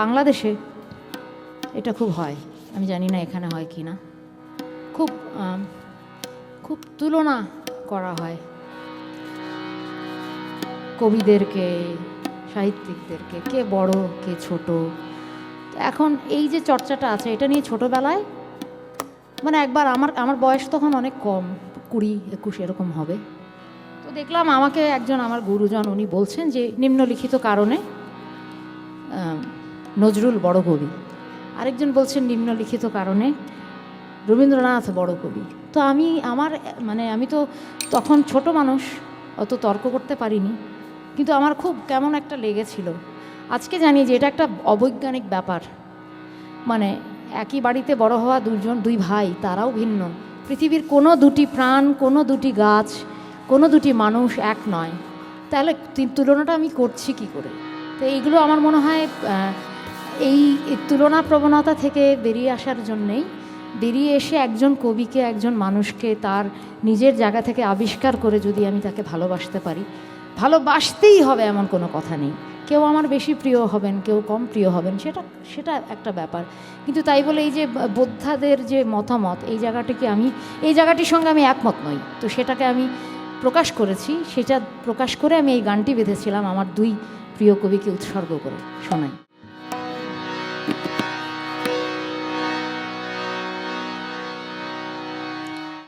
বাংলাদেশে এটা খুব হয়। আমি জানি না এখানে হয় কি না। খুব খুব তুলনা করা হয়। কবিদেরকে, সাহিত্যিকদেরকে, কে বড়, কে ছোট। এখন এই যে চর্চাটা আছে, এটা নিয়ে ছোটোবেলায় মানে একবার আমার আমার বয়স তখন অনেক কম, কুড়ি, একুশ এরকম হবে। তো দেখলাম আমাকে একজন আমার গুরুজন উনি বলছেন যে নিম্নলিখিত কারণে নজরুল বড় কবি। আরেকজন বলছেন নিম্নলিখিত কারণে রবীন্দ্রনাথ বড় কবি। তো আমি, আমার মানে আমি তো তখন ছোট মানুষ, অত তর্ক করতে পারিনি। কিন্তু আমার খুব কেমন একটা লেগেছিল। আজকে জানি যে এটা একটা অবৈজ্ঞানিক ব্যাপার। মানে একই বাড়িতে বড় হওয়া দুজন দুই ভাই, তারাও ভিন্ন। পৃথিবীর কোনো দুটি প্রাণ, কোনো দুটি গাছ, কোনো দুটি মানুষ এক নয়। তাহলে তুলনাটা আমি করছি কি করে? তো এইগুলো আমার মনে হয় এই তুলনা প্রবণতা থেকে বেরিয়ে আসার জন্যেই বেরিয়ে এসে একজন কবিকে, একজন মানুষকে তার নিজের জায়গা থেকে আবিষ্কার করে যদি আমি তাকে ভালোবাসতে পারি। ভালোবাসতেই হবে এমন কোনো কথা নেই। কেউ আমার বেশি প্রিয় হবেন, কেউ কম প্রিয় হবেন, সেটা সেটা একটা ব্যাপার। কিন্তু তাই বলে এই যে বোদ্ধাদের যে মতামত, এই জায়গাটিকে আমি, এই জায়গাটির সঙ্গে আমি একমত নই। তো সেটাকে আমি প্রকাশ করেছি, সেটা প্রকাশ করে আমি এই গানটি বেঁধেছিলাম আমার দুই প্রিয় কবিকে উৎসর্গ করে, শোনাই।